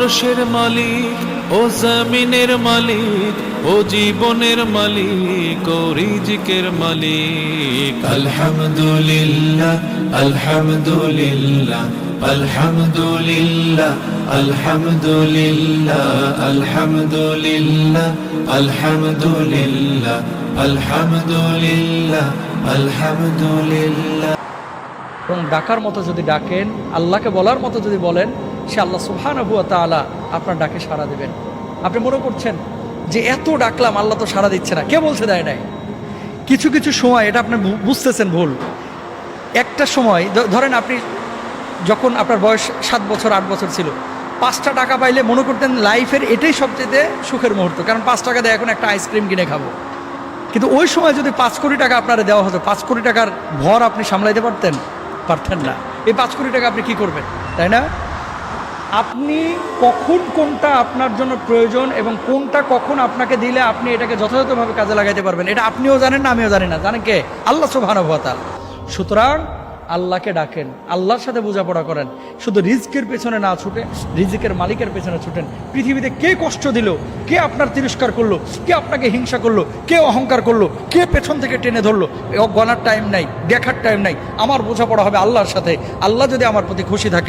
আরশের মালিক ও জমিনের মালিক ও জীবনের মালিক ও রিজিকের মালিক। আলহামদুলিল্লাহ আলহামদুলিল্লাহ আলহামদুলিল্লাহ আলহামদুলিল্লাহ আলহামদুলিল্লাহ আলহামদুলিল্লাহ আলহামদুলিল্লাহ আলহামদুলিল্লাহ। এবং ডাকার মতো যদি ডাকেন আল্লাহকে বলার মতো যদি বলেন সে আল্লাহ সুবহানাহু ওয়া তাআলা আপনার ডাকে সাড়া দেবেন। আপনি মনে করছেন যে এত ডাকলাম, আল্লাহ তো সাড়া দিচ্ছে না। কে বলছে দেয় নাই? কিছু কিছু সময় এটা আপনি বুঝতেছেন ভুল। একটা সময় ধরেন আপনি যখন আপনার বয়স সাত বছর, আট বছর ছিল, পাঁচটা টাকা পাইলে মনে করতেন লাইফের এটাই সবচেয়ে সুখের মুহূর্ত। কারণ পাঁচ টাকা দিয়ে, এখন একটা আইসক্রিম কিনে খাব। কিন্তু ওই সময় যদি পাঁচ কোটি টাকা আপনারা দেওয়া হতো, পাঁচ কোটি টাকার ভর আপনি সামলাইতে পারতেন পারতেন না। এই পাঁচ কোটি টাকা আপনি কি করবেন? তাই না? আপনি কখন কোনটা আপনার জন্য প্রয়োজন এবং কোনটা কখন আপনাকে দিলে আপনি এটাকে যথাযথভাবে কাজে লাগাইতে পারবেন? এটা আপনিও জানেন, না আমিও জানি না। জানেন কে? আল্লাহ সুবহানাহুয়াতাল সুতরাং আল্লাহকে ডাকেন, আল্লাহর সাথে বোঝাপড়া করেন। শুধু রিজকের পেছনে না ছুটে, রিজিকের মালিকের পেছনে ছুটেন। পৃথিবীতে কে কষ্ট দিল, কে আপনার তিরস্কার করল, কে আপনাকে হিংসা করল, কে অহংকার করল, কে পেছন থেকে টেনে ধরলো, এ গণার টাইম নাই, দেখার টাইম নাই। আমার বোঝাপড়া হবে আল্লাহর সাথে। আল্লাহ যদি আমার প্রতি খুশি থাকে